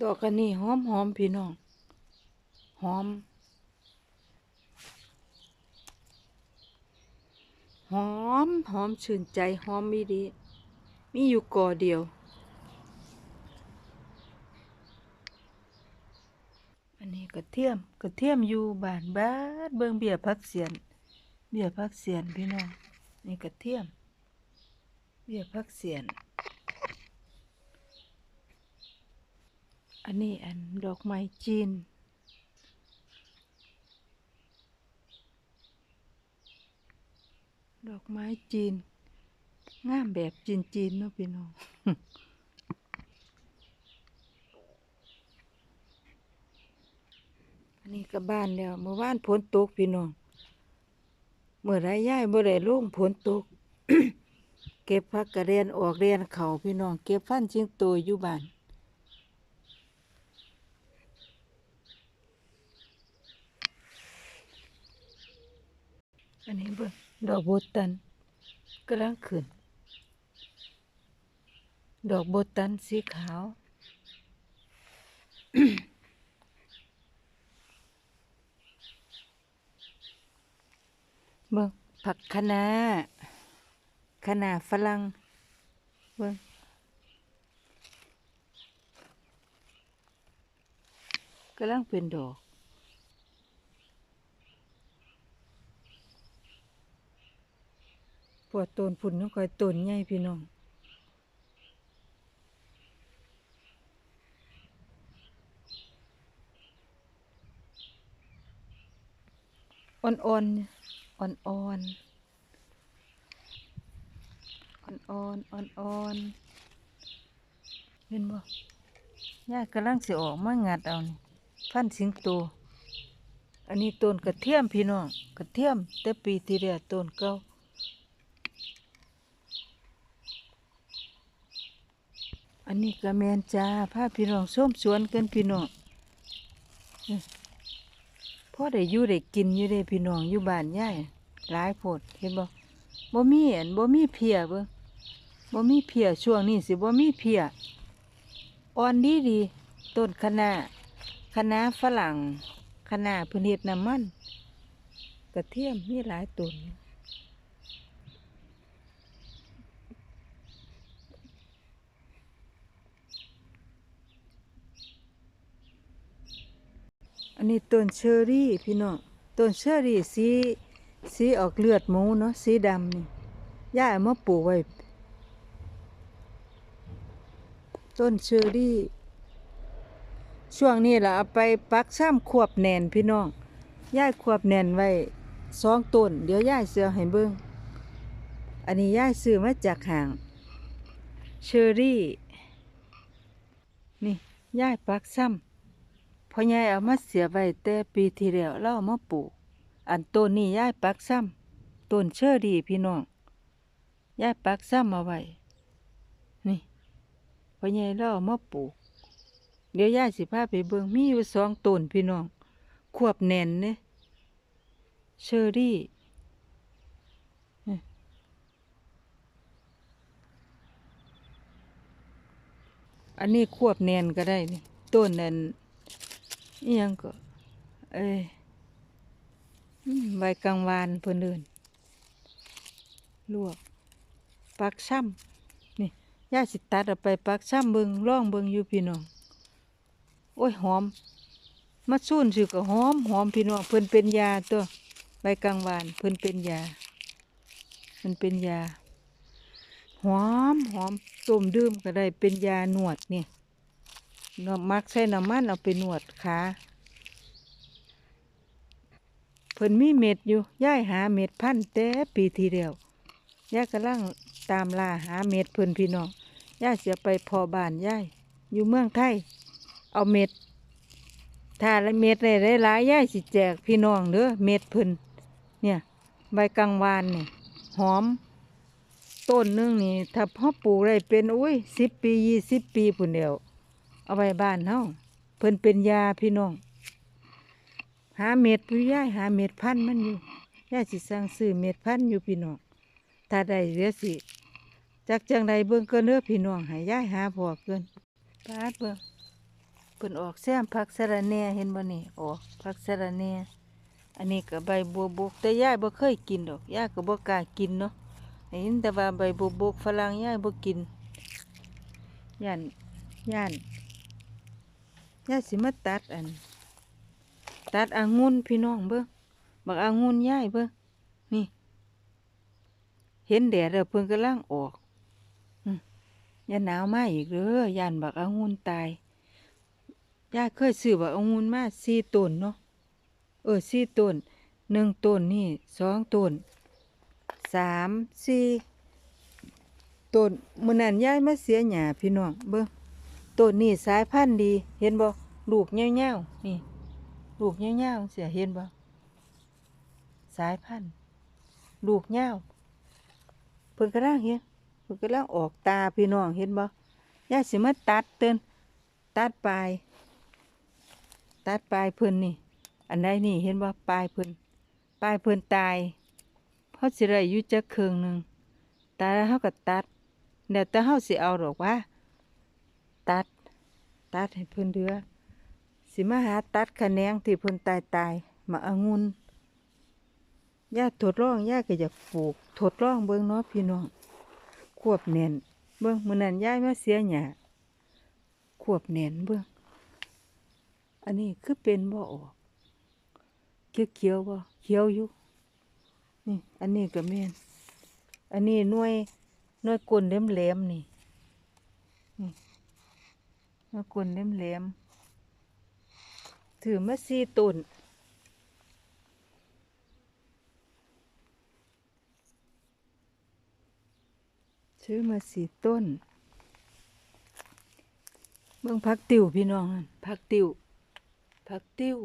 ดอกอันนี้หอมหอมพี่น้องหอมหอมหอมชื่นใจหอมมีดี มีอยู่ก่อเดียว อันนี้กระเทียมกระเทียมอยู่บ้านบ้านเบิ่งเบียพักเสียน เบียพักเสียนพี่น้องนี่กระเทียม เบียพักเสียน อันนี้อันดอกไม้จีน ดอกไม้จีน งามแบบจีนจีนเนาะพี่น้องอันนี้ก็บ้านแล้วเมื่อวานฝนตกพี่น้องเมื่อไรย่ายเมื่อไรลงฝนตก เก็บพักกระเรียนออกเรียนเขาพี่น้อง เก็บฟันชิงโตอยู่บ้าน อันนี้เบิ่งดอกโบตันกำลังขึ้น ดอกโบตันสีขาว เบิ่งผักคะน้าคะน้าฝรั่งเบิ่งกำลังเป็นดอก ปวดต้นพุ่นน้องคอยต้นใหญ่พี่น้องอ่อนอ่อนๆ อ่อนอ่อนอ่อนอ่อนอ่อนๆ เห็นบ่ย่ากำลังสิออกมางัดเอานี่พันสิงโต อันนี้ต้นกระเทียมพี่น้อง กระเทียมแต่ปีที่แล้วต้นเก่า อันนี้ก็แมนจ้าพาพี่น้องส้มสวนกันพี่น้องพ่อได้อยู่ได้กินอยู่ได้พี่น้องอยู่บ้านย่ายหลายโพดเห็นบ่บ่มีอันบ่มีเพียเบิ่งบ่มีเพียช่วงนี้สิบ่มีเพียอ่อนดีดีต้นคะน้าคะน้าฝรั่งคะน้าพิ่นเฮ็ดน้ำมันกระเทียมมีหลายต้น อันนี้ต้นเชอรี่พี่น้องต้นเชอรี่สีสีออกเลือดหมูเนาะสีดำนี่ย่าเอามาปลูกไว้ต้นเชอรี่ ช่วงนี้ล่ะเอาไปปักซ้ำควบแน่นพี่น้องย่ายควบแน่นไว้สองต้น เดี๋ยวย่ายเสือให้เบิ่งอันนี้ย่ายซื้อมาจากห้าง เชอรี่ นี่ย่ายปักซ้ำ พ่อใหญ่เอามาเสียไว้แต่ปีที่แล้วเราเอามาปลูก อันต้นนี้ยายปักซ้ำต้นเชอรี่พี่น้องยายปักซ้ำเอาไว้ นี่พ่อใหญ่เราเอามาปลูก เดี๋ยวยายสิพาไปเบิ่งมีอยู่สองต้นพี่น้อง ควบแน่นเนี่ยเชอรี่นี่อันนี้ควบแน่นก็ได้นี่ต้นนั้น อิหยังก็ เอ้ยใบกลางวานเพิ่นเดินลวกปักซ้ำนี่ย่าสิตัดไปปักซ้ำเบิงร่องเบิงอยู่พี่น้อง โอ้ยหอมมาสูนสิก็หอมหอมพี่น้องเพิ่นเป็นยาตัวใบกลางวานเพิ่นเป็นยาเพิ่นเป็นยาหอมหอมต้มดื่มก็ได้เป็นยาหนวดเนี่ย นมักใส่น้ำมันเอาไปนวดขาเพิ่นมีเม็ดอยู่ย่ายหาเม็ดพันแต่ปีที่แล้วย่ากำลังตามล่าหาเม็ดเพิ่นพี่น้องย่าเสียไปพอบานย่ายอยู่เมืองไทย เอาเม็ดถ้าละเม็ดได้หลายย่ายสิแจกพี่น้องเด้อเม็ดเพิ่นเนี่ยใบกังวานนี่หอม ต้นนึงนี่ถ้าพ่อปลูกได้เป็นอุ้ยสิบปียี่สิบปีพุ่นเดียว เอาไว้บ้านเฮาเพิ่นเป็นยาพี่น้อง หาเม็ดผู้ย่ายหาเม็ดพันธุ์มันอยู่ย่าสิสั่งซื้อเม็ดพันธุ์อยู่พี่น้องถ้าได้เดี๋ยวสิจักจังใดเบิ่งเกินเด้อพี่น้องให้ย่ายหาพอเกินปาดเบิ่งเพิ่นออกแซมผักสะระแหน่เห็นบ่นี่ออกผักสะระแหน่อันนี้ก็ใบบัวบกแต่ย่ายบ่เคยกินดอกย่าก็บ่กล้ากินเนาะได้ยินแต่ว่าใบบัวบกฝรั่งย่ายบ่กินย่านย่าน ยายสิมาตัดอัน ตัดองุ่นพี่น้องเบิ่งบักองุ่นยายเบิ่งนี่ เห็นแดดแล้วเพิ่นกำลังออกอย่าหนาวมาอีกเด้อย่านบักองุ่นตายยายเคยซื้อบักองุ่นมาสี่ต้นเนาะเออสี่ต้นหนึ่งต้นนี่สองต้นสามสี่ต้นมื้อนั้นยายมาเสียหญ้าพี่น้องเบิ่ง ต้นนี่สายพันธุ์ดี เห็นบ่ลูกยวๆนี่ ลูกยวๆเสียเห็นบ่สายพันธุ์ลูกยวเพิ่นกำลังเห็นเพิ่นกำลังออกตาพี่น้องเห็นบ่ยาสิมาตัดเตือนตัดปลาย ตัดปลายเพิ่นนี่ อันใดนี่เห็นบ่ปลายเพิ่นปลายเพิ่นตายเพราะสิได้อยู่จักครึ่งหนึ่งตายแล้วเฮาก็ตัดเดี๋ยวแต่เฮาสิเอาดอกว่า ตัด ตัดให้เพิ่นเดือ สิมาหาตัดคะแนงที่เพิ่นตายตายมาอางุ่นย่าทดลองย่าก็อยากปลูกทดลองเบิ่งเนาะพี่น้อง ควบแน่น เบิ่งมื้อนั้นยายมาเสียหญ้าควบแน่นเบิ่งอันนี้คือเป็นบ่ออกเขียวเขียวบ่เขียวอยู่นี่ อันนี้ก็แม่นอันนี้หน่วยหน่วยกลนแหลมๆนี่ หน่วยกลนแหลมๆถือมาสี่ต้นซื้อมาสี่ต้น เบิ่งผักติวพี่น้องนั่นผักติวผักติว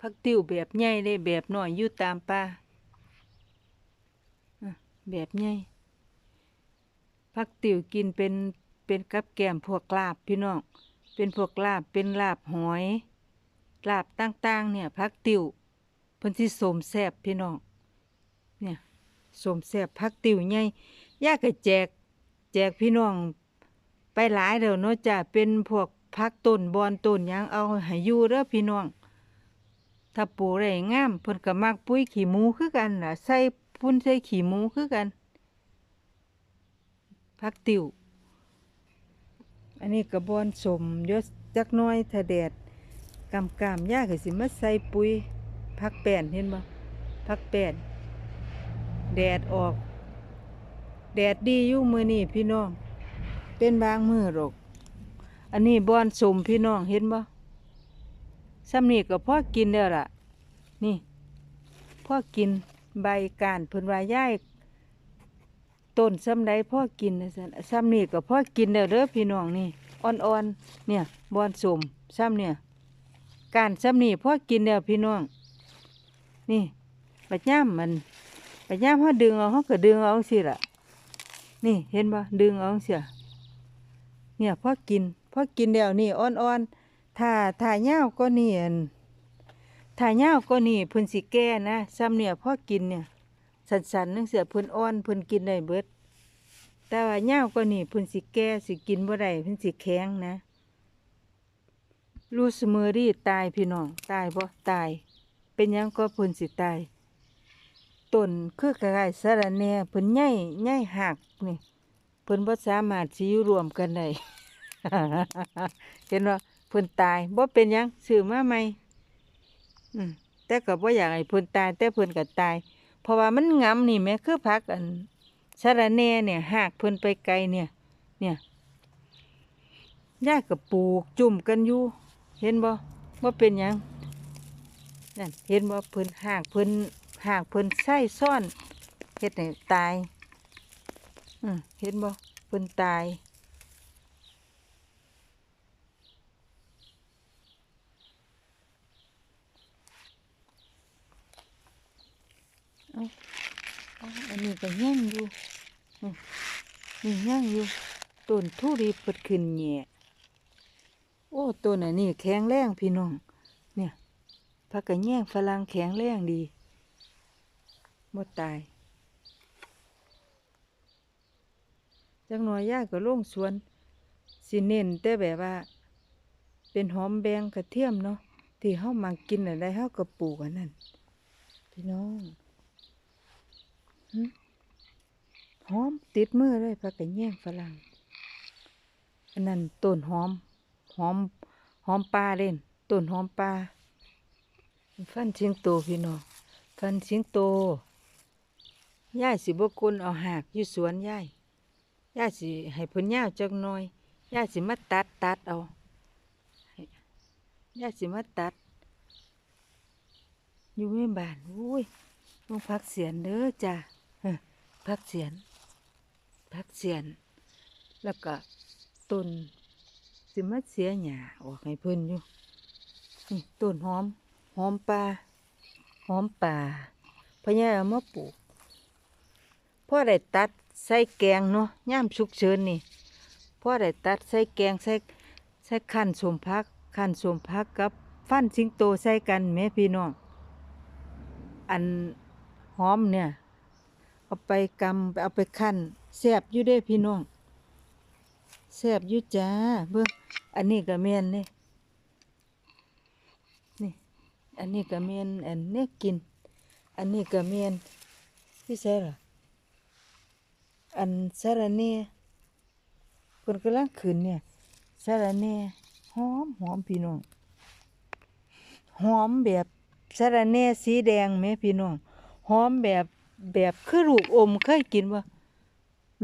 ผักติวแบบใหญ่เลยแบบหน้อยอยู่ตามป่าแบบใหญ่ผักติวกินเป็น เป็นกับแก้มพวกลาบพี่น้อง เป็นพวกลาบเป็นลาบหอย ลาบต่างๆ เนี่ยผักติวเพิ่นสิสมแซบพี่น้อง เนี่ยสมแซบผักติวใหญ่ย่าก็แจก แจกพี่น้อง ไปหลายเดี๋ยวเนาะจ้ะเป็นพวกพักต้นบอนต้นหยังเอาให้อยู่เด้อพี่น้อง ถ้าปลูกได้งามเพิ่นก็มักปุ๋ยขี้หมูคือกันน่ะใส่พุ่นใส่ขี้หมูคือกันพักติว อันนี้ก็บอนสมเยอะจักน้อยถ้าแดดกำกำยากก็สิมาใส่ปุ๋ยพักแป้นเห็นบ่พักแป้นแดดออก แดดดีอยู่มือนี้พี่น้อง เป็นบางมือหรอก อันนี้บอนสมพี่น้องเห็นบ่ซ้ำนี่ก็พอกินแล้วล่ะ นี่พอกินใบการเพิ่นว่าย้าย ต้นซ้ำใดพอกินนะซั่นซ้ำนี่ก็พอกินแล้วเด้อพี่น้องนี่อ่อนๆเนี่ยบอนสมซ้ำเนี่ยการซ้ำนี่พ่อกินแล้วพี่น้อง นี่ปัญญามมันปัญญามเฮาดึงเอาเฮาก็ดึงเอาจังซี่ล่ะ นี่เห็นบ่ดึงเอาจังซี่เนี่ยพ่อกินพ่อกินแล้วนี่อ่อนๆถ้าถ้าเหย้าก็เนี่อั่นถ้าเหย้าก็นี่พิ่นสิแก่นะซ้ำเนี่ยพ่อกินเนี่ย สันๆนึงเสือเพิ่นอ่อนเพิ่นกินได้เบิด แต่ว่าเหย้าก็นี่เพิ่นสิแก่สิกินบ่ได้เพิ่นสิแข็งนะลูสเมอรี่ตายพี่น้องตายบ่ตาย เป็นยังก็เพิ่นสิตายต้นคือคล้ายๆสะรแน่เพิ่นใหญ่ใหญ่หักนี่เพิ่นบ่สามารถสิอยู่รวมกันได้เห็นว่าเพิ่นตายบ่เป็นยังซื้อมาใหม่อืมแต่ก็บ่อยากให้เพิ่นตายแต่เพิ่นก็ตาย เพราะว่ามันงํนี่แม่คือผักอันสะระแหน่เนี่ยหากเพิ่นไปไกลเนี่ย เนี่ยยายก็ปลูกจุ่มกันอยู่ เห็นบ่บ่าเป็นหยังนั่นเห็นบ่เพิ่นหากเพิ่นหากเพิ่นใส่ซ่อนเฮ็ดให้ตายอืมเห็นบ่เพิ่นตาย เอาเอาอันนี้ก็ยังอยู่นี่ยังอยู่ต้นทุเรียนเปิดขึ้นแหน่โอ้ต้นอันนี้แข็งแรงพี่น้อง เนี่ยผักกระแยงฝรั่งแข็งแรงดีบ่ตายจักหน่อยยายก็ลงสวนสิเน้นแต่แบบว่า เป็นหอมแบงกระเทียมเนาะที่เฮามากินอะไรเฮาก็ปลูกอันนั้นพี่น้อง หอมติดมือเลยผักกระแยงฝรั่งอันนั้นต้นหอม หอม หอมปลาเล่นต้นหอมปลาฟันเชียงโตพี่น้องฟันเชียงโตย่ายสิบกุลเอาหากอยู่สวนย่ายย่ายสิให้เพิ่นย่าวจักหน่อยย่ายสิมาตัดตัดเอาย่ายสิมาตัด อยู่ในบ้านอุ้ยต้องพักเสียนเด้อจ้า พักเสียนพักเสียน แล้วก็ต้นสิมาเสียหญ้าออกให้เพิ่นอยู่นี่ต้นหอมหอมปลาหอมป่าพญาเอามาปลูกพ่อได้ตัดใส่แกงเนาะย่ามฉุกเฉินนี่พ่อได้ตัดใส่แกงใส่ใส่ขั้นสมพักขั้นสมพักกับฟันสิงโตใส่กันแม่พี่น้องอันหอมเนี่ย เอาไปกำเอาไปขั้นแซบอยู่เด้พี่น้องแซบอยู่จ้าเบิ่งอันนี้ก็แม่นนี่นี่อันนี้ก็แม่นอันนี้กิน อันนี้ก็แม่นพี่ใช่ล่ะอันสาระเน่เพิ่นกำลังขึ้นเนี่ยสาระเน่หอมหอมพี่น้องหอมแบบสาระเน่สีแดงแม่พี่น้องหอมแบบ แบบคือลูกอมเคยกินบ่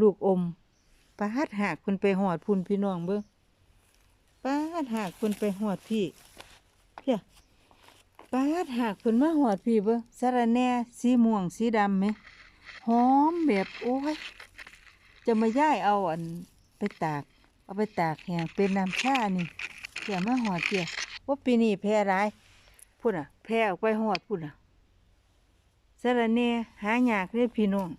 ลูกอมปาดหากเพิ่นไปหอดพุ่นพี่น้องเบิ่งปาดหากเพิ่นไปหอดพี่เพียปาดหากเพิ่นมาหอดพี่เบิ่งสระแน่สีม่วงสีดำไหมหอมแบบโอ้ยจะมาย่ายเอาอันไปตาก เอาไปตากแห้งเป็นน้ำชานี่เพียมาหอดเพียว่าปีนี้แพ้ร้ายพุ่นอะแพ้ออกไปหอดพุ่นอะ สะระแหน่หายากเลยพี่น้อง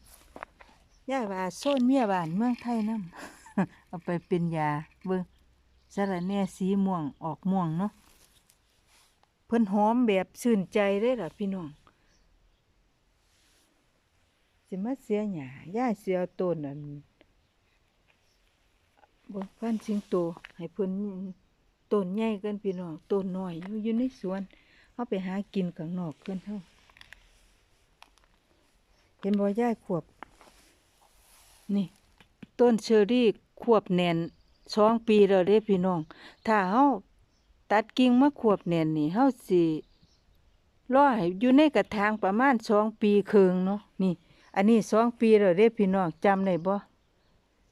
ยายว่าโซนเมียบ้านเมืองไทยน้ำเอาไปเป็นยาเบิ่งสะระแหน่สีม่วงออกม่วงเนาะเพิ่นหอมแบบชื่นใจเลยล่ะพี่น้องสิมาเสียหญ้าย่ายเสียต้นอันบิ่งพันสิงโตให้เพิ่นต้นใหญ่กันพี่น้องต้นน้อยอยู่อยู่ในสวนเอาไปหากินข้างนอกเพิ่นเฮา ห็นบ่ยายขวบ นี่ ต้นเชอรี่ควบแน่นสองปีแล้วเด้พี่น้อง ถ้าเฮาตัดกิ่งมาควบแน่นนี่เฮาสิรอให้อยู่ในกระถางประมาณสองปีครึ่งเนาะนี่ อันนี้สองปีแล้วเด้พี่น้องจำได้บ่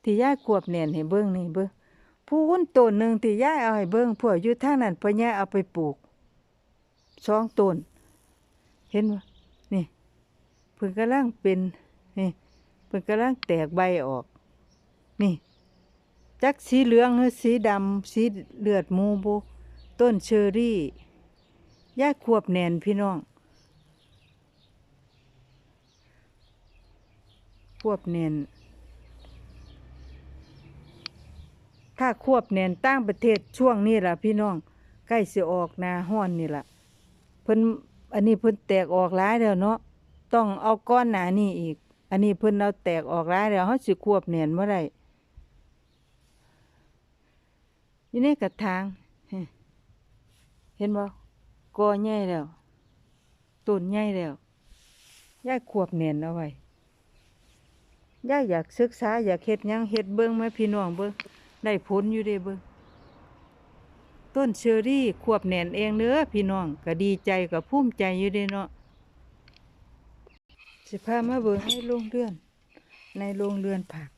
ที่ยายควบแน่นให้เบิ่งนี่เบิ่งผู้หุ้นต้นหนึ่งที่ยายเอาให้เบิ่งพวกอยู่ทางนั้นพ่อยายเอาไปปลูกสองต้น เห็นบ่ พิ่นกำลังเป็นนี่เพิ่นกำลังแตกใบออก นี่ จักสีเหลืองหรือสีดำสีเลือดมูบุต้นเชอรี่ย่าควบแนนพี่น้อง ควบแนนถ้าควบแนนตั้งประเทศช่วงนี้ล่ะพี่น้องใกล้สิออกนาห้อนนี่ล่ะเพิ่นอันนี้เพิ่นแตกออกหลายแล้วเนาะ ต้องเอาก้อนหนานี่อีก อันนี้เพิ่นเอาแตกออกร้ายแล้วเขาสิควบเนียนเมื่อไรอยู่ในกระถาง เห็นบ่กอใหญ่แล้วต้นใหญ่แล้วย่ายควบเนียนเอาไว้ย่ายอยากศึกษาอยากเฮ็ดยังเฮ็ดเบิ่งไหมพี่น้องเบิ่งได้ผลอยู่เด้เบิ่งต้นเชอรี่ควบแหนนเองเด้อพี่น้องก็ดีใจก็ภูมิใจอยู่เด้เนาะ สิพามาเบิ่งในโรงเรือน ในโรงเรือนผัก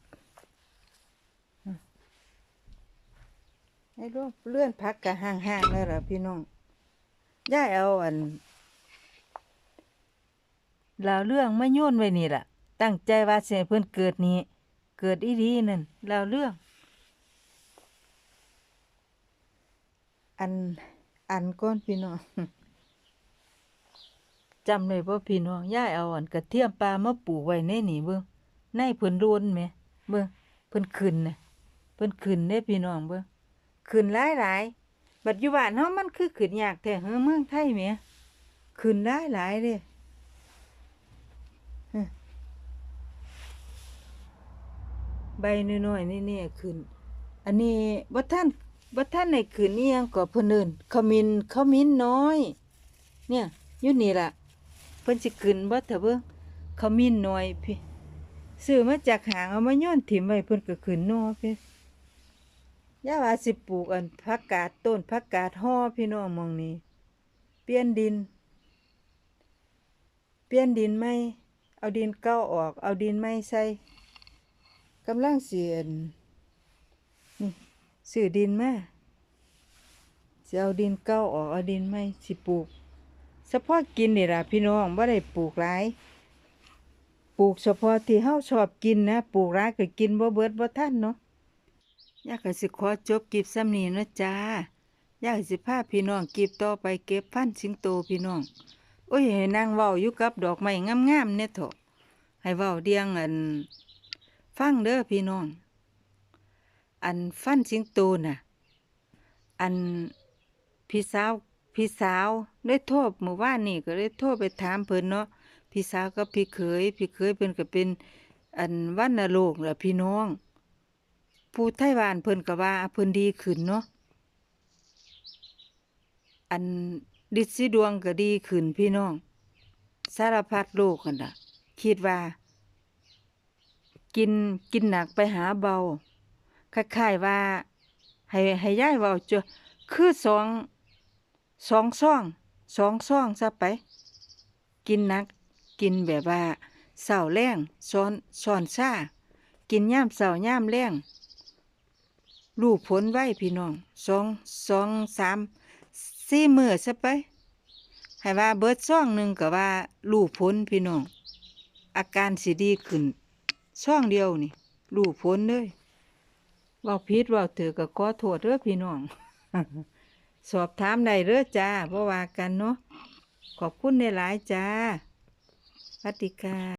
ในโรงเรือนผักกะห่างๆเลยล่ะพี่น้องย่ายเอาอันลาวเรื่องไมาโยนไว้นี่ล่ะ ตั้งใจว่าสิให้เพิ่อนเกิดนี้ เกิดอีดีนั่นลาวเรื่อง อันอันก้อนพี่น้อง จำเลยว่าพี่น้องย่ายเอาอันกระเทียมปลามาปลูกไว้ในนี่เบิ่งในเพิ่นโรนแหมเบิ่งเพิ่นขึ้นน่ะเพิ่นขึ้นเด้พี่น้องเบิ่งขึ้นหลายหลายๆบัดอยู่บ้านเฮามันคือขึ้นยากแท้เฮ้อเมืองไทยแหมขึ้นหลายหลายเด้ใบน้อยๆนี่ๆขึ้น อันนี้บ่ทันบ่ท่านในขืนเนี่ยังก็เพิ่นเอิ้นขมิ้นขมิ้นน้อย เนี่ยอยู่นี่ล่ะ พิ่นสิขึ้นบ่เถอะเบิ่งขมิ้นน้อยพี่ซื้อมาจากหางเอามาโยนถิ่มไว้เพิ่นก็ขึ้นนอพี่ย่าว่าสิปลูกอันผักกาดต้นผักกาดฮ้อพี่น้องมองนี้ เปลี่ยนดิน เปลี่ยนดินใหม่เอาดินเก่าออก เอาดินใหม่ใส่กำลังเสิอั่นนี่ซื้อดินมาสิเอาดินเก่าออก เอาดินใหม่สิปลูก เฉพาะกินนี่ล่ะพี่น้องบ่ได้ปลูกหลายปลูกเฉพาะที่เฮาชอบกินนะปลูกหลายก็กินบ่เบิดบ่ทันเนาะอยากให้สิขอจบกิบซ้ำนี้นะจ้าอยากสิพาพี่น้องกิบต่อไปเก็บพันธุ์สิงโตพี่น้อง โอ้ยให้นางเว้าอยู่กับดอกไม้งามๆเนี่ยเถอะให้เว้าเดียงอัน ฟังเด้อพี่น้อง อันฟันสิงโตน่ะ อันพี่สาว พี่สาวได้โทษเมื่อวานนี่ก็ได้โทษไปถามเพิ่นเนาะพี่สาวกับพี่เขยพี่เขยเพิ่นก็เป็น อันวันนโลกแหละพี่น้อง ผู้ไต้หวันเพิ่นก็ว่าเพิ่นดีขึ้นเนาะอันดิสิดวงก็ดีขึ้นพี่น้อง สารพัดโรคกันนะคิดว่า กินกินหนักไปหาเบาคล้ายๆว่า ให้ให้ย้ายเว้าจ้ะคือสอง สองซ่องสองซ่องซะไป กินนัก กินแบบว่าเสาแรงซ้อนซ้อนซ่ากินย่ามเสาย่ามแรงรูปผลไว้พี่น้องสองสองสามสี่มือซะไปให้ว่าเบิดซ่องหนึ่งก็ว่ารูปผลพี่น้องอาการสิดีขึ้นซ่องเดียวนี่รูปผลเลยว่าผิดเว่าถือก็ขอโทษเด้อพี่น้อง สอบถามได้เด้อจ้าบ่ว่ากันเนาะขอบคุณในหลายๆจ้าพัติกา